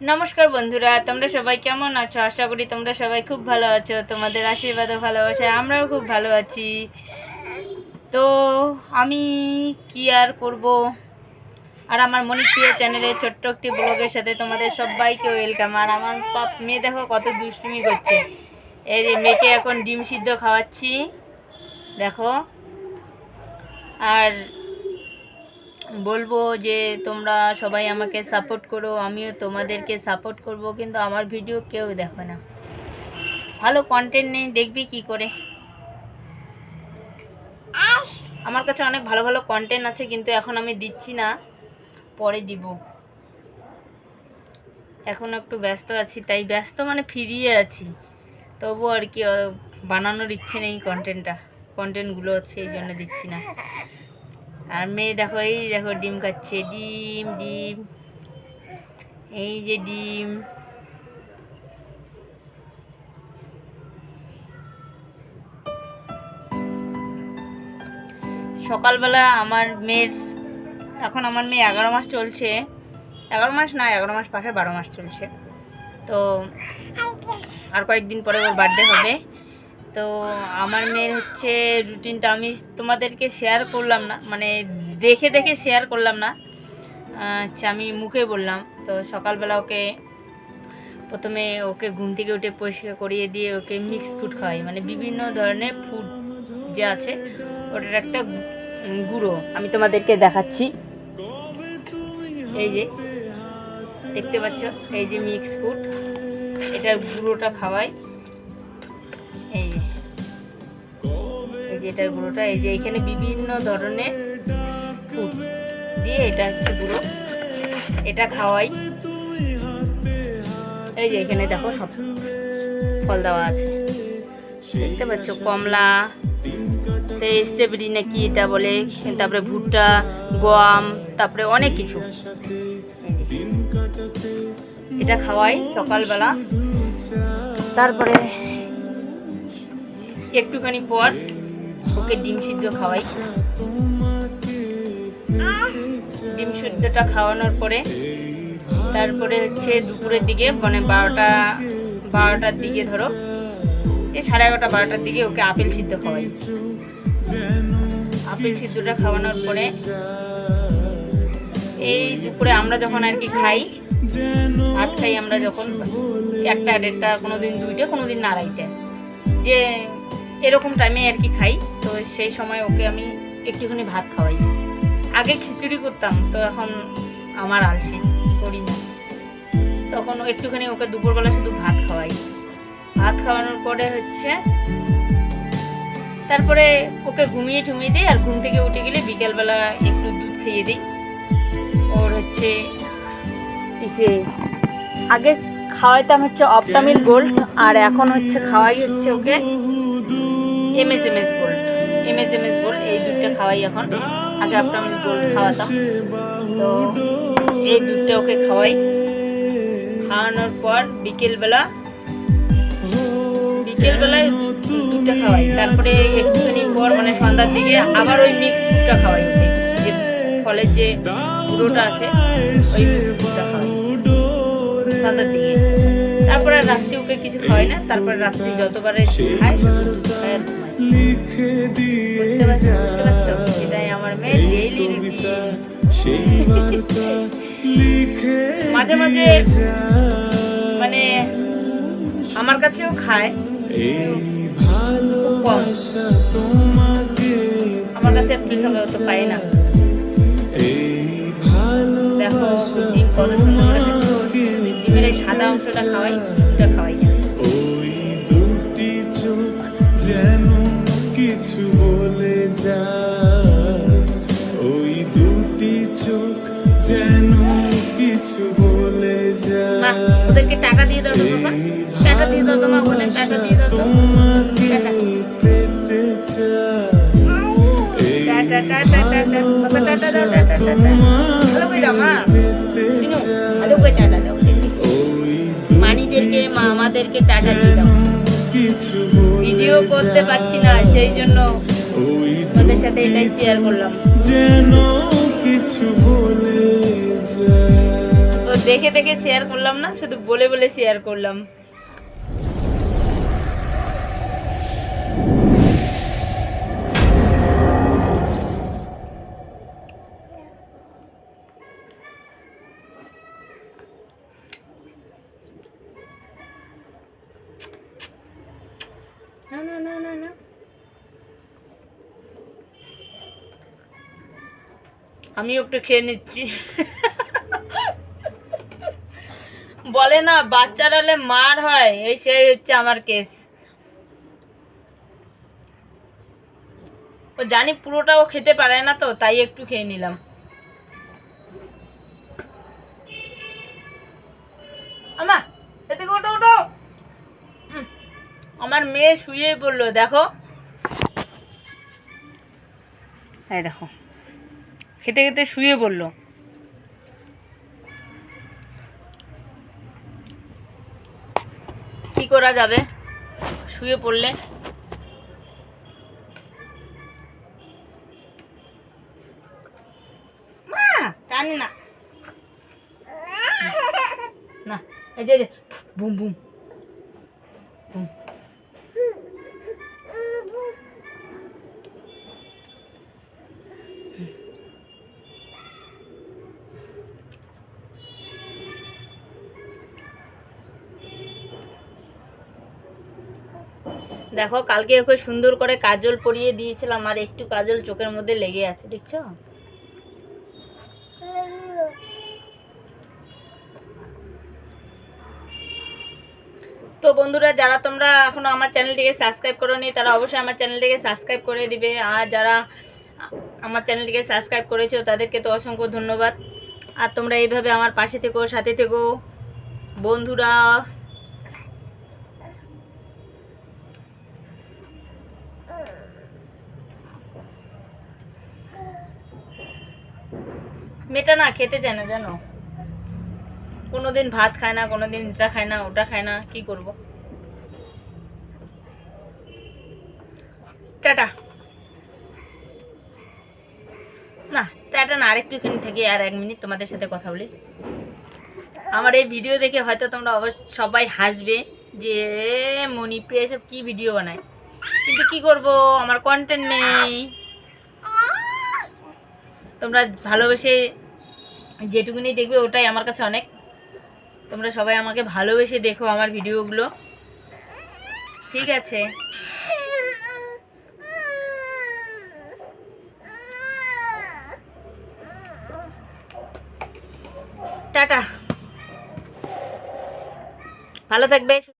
নমস্কার বন্ধুরা, তোমরা সবাই কেমন আছো? আশা করি তোমরা সবাই খুব ভালো আছো। তোমাদের আশীর্বাদ ও ভালোবাসায় আমরাও খুব ভালো আছি। তো আমি কি আর করব? আর আমার মনিপ্রিয় চ্যানেলে ছোট্ট একটি ব্লগের সাথে তোমাদের সবাইকে ওয়েলকাম। আর আমার পাপ মেয়ে দেখো কত দুষ্টুমি করছে। এই যে মেয়েকে এখন ডিম সিদ্ধ খাওয়াচ্ছি। দেখো। আর বলব যে তোমরা সবাই আমাকে সাপোর্ট করো, আমিও তোমাদেরকে সাপোর্ট করব, কিন্তু আমার ভিডিও কেউ দেখো না। ভালো কন্টেন্ট নেই, দেখবি কি করে। আমার কাছে অনেক ভালো ভালো কন্টেন্ট আছে, কিন্তু এখন আমি দিচ্ছি না, পরে দিব। এখন একটু ব্যস্ত আছি, তাই ব্যস্ত মানে ফিরিয়ে আছি। তবু আর কি বানানোর ইচ্ছে নেই কন্টেন্টটা কন্টেন্টগুলো সেই জন্য দিচ্ছি না। আর মেয়ে দেখো এই দেখো ডিম খাচ্ছে ডিম ডিম। এই যে ডিম। সকালবেলা আমার মেয়ের এখন আমার মেয়ে এগারো মাস চলছে। এগারো মাস না এগারো মাস পাশে বারো মাস চলছে। তো আর কয়েকদিন পরে ওর বার্থডে হবে। তো আমার মেয়ের হচ্ছে রুটিনটা আমি তোমাদেরকে শেয়ার করলাম না মানে দেখে দেখে শেয়ার করলাম না। আচ্ছা আমি মুখে বললাম, তো সকালবেলা ওকে প্রথমে ওকে ঘুম থেকে উঠে পরিষ্কার করিয়ে দিয়ে ওকে মিক্স ফুড খাওয়াই মানে বিভিন্ন ধরনের ফুড যে আছে, ওটার একটা গুঁড়ো আমি তোমাদেরকে দেখাচ্ছি। এই যে, দেখতে পাচ্ছ, এই যে মিক্স ফুড এটার গুঁড়োটা খাওয়াই। যে এটার গুঁড়োটা, এই যে এখানে বিভিন্ন ধরনের দিয়ে এটা হচ্ছে গুঁড়ো। এটা খাওয়াই। এই যে এখানে দেখো সব ফল দেওয়া আছে। দেখতে পাচ্ছ, কমলা স্ট্রবেরি নাকি এটা বলে, তারপরে ভুট্টা, গম, তারপরে অনেক কিছু। এটা খাওয়াই সকালবেলা। তারপরে একটুখানি পর ওকে ডিম সিদ্ধ খাওয়াই। ডিম সিদ্ধটা খাওয়ানোর পরে, তারপরে হচ্ছে দুপুরের দিকে মানে বারোটা, বারোটার দিকে ধরো, এই সাড়ে এগারোটা, বারোটার দিকে ওকে আপেল সিদ্ধ খাওয়াই। আপেল সিদ্ধটা খাওয়ানোর পরে, এই দুপুরে আমরা যখন আর কি খাই, ভাত খাই আমরা যখন, একটা দেড়টা কোনো দিন দুইটা কোনো দিন আড়াইটা। যে এরকম টাইমে আর কি খাই। তো সেই সময় ওকে আমি একটুখানি ভাত খাওয়াই। আগে খিচুড়ি করতাম, তো এখন আমার আলসি, করি না। তখন একটুখানি ওকে দুপুরবেলা শুধু ভাত খাওয়াই। ভাত খাওয়ানোর পরে হচ্ছে, তারপরে ওকে ঘুমিয়ে ঠুমিয়ে দিই আর ঘুম থেকে উঠে গেলে বিকেলবেলা একটু দুধ খাইয়ে দিই। ওর হচ্ছে ইসে, আগে খাওয়াইতাম হচ্ছে অপটামিল গোল্ড আর এখন হচ্ছে খাওয়াই হচ্ছে okay. M S M S gold M S M S gold এই দুধটা খাওয়াই এখন। আগে অপটামিল গোল্ড খাওয়াতাম। তো এই দুধটা ওকে খাওয়াই। খাওয়ানোর পর বিকেলবেলা, বিকেলবেলায় দুধটা খাওয়াই। তারপরে একটুখানি পর মানে সন্ধ্যার দিকে আবার ওই মিক্স দুধটা খাওয়াই। যে ফলের যে গুঁড়োটা আছে, ওই দুধটা সন্ধ্যার দিকে। তারপরে রাত্রি ওকে কিছু খাওয়াই না। তারপরে রাত্রি যতবারে খায় খায় এটাই আমার মেয়ের মাঝে মাঝে মানে আমার কাছেও খায়। খুব কম। আমার কাছে অত পাই না। দেখো ডিম কত সুন্দর করে সেদ্ধ হচ্ছে। ডিমের এই সাদা অংশটা খাওয়াই খাওয়াই। যায় ওই দুটি চোখ যেন কিছু বলে যায় ওদেরকে টাকা দিয়ে দাও বাবা টাকা দিয়ে দাও তো মা ওখানে টাকা দিয়ে দাও তোমাকে পেতে ওই মানিদেরকে মা আমাদেরকে টাটা দিয়ে দাও ভিডিও করতে পারছি না সেই জন্য তোমাদের সাথে এটাই শেয়ার করলাম। যেন কিছু বলে তো দেখে দেখে শেয়ার করলাম না শুধু বলে বলে শেয়ার করলাম। না না না না না আমিও একটু খেয়ে নিচ্ছি। বলে না বাচ্চারা হলে মার হয় এই সেই হচ্ছে আমার কেস ও জানি পুরোটা ও খেতে পারে না তো তাই একটু খেয়ে নিলাম। আমা এদিকে আমার মেয়ে শুয়ে পড়ল দেখো। এই দেখো। খেতে খেতে শুয়ে পড়ল কি করা যাবে? শুয়ে পড়লে। টানি না। না এই যে, বুম বুম বুম। দেখো, কালকে ওকে সুন্দর করে কাজল পরিয়ে দিয়েছিলাম, আর একটু কাজল চোখের মধ্যে লেগে আছে, দেখছ? তো বন্ধুরা, যারা তোমরা এখনও আমার চ্যানেলটিকে সাবস্ক্রাইব করোনি, তারা অবশ্যই আমার চ্যানেলটিকে সাবস্ক্রাইব করে দিবে, আর যারা আমার চ্যানেলটিকে সাবস্ক্রাইব করেছ, তাদেরকে তো অসংখ্য ধন্যবাদ। আর তোমরা এইভাবে আমার পাশে থেকো, সাথে থেকো। বন্ধুরা মেয়েটা না খেতে চায় না, জানো? কোনোদিন ভাত খায় না, কোনোদিন এটা খায় না, ওটা খায় না, কি করব? টাটা। না টাটা না আরেকটুখানি থেকে আর এক মিনিট তোমাদের সাথে কথা বলি। আমার এই ভিডিও দেখে হয়তো তোমরা অবশ্য সবাই হাসবে যে মণিপ্রিয়া এসব কি ভিডিও বানায়? কিন্তু কি করব? আমার কন্টেন্ট নেই। তোমরা ভালোবেসে যেটুকুনি দেখবে ওটাই আমার কাছে অনেক। তোমরা সবাই আমাকে ভালোবেসে দেখো আমার ভিডিওগুলো। ঠিক আছে। টাটা। ভালো থাকবে।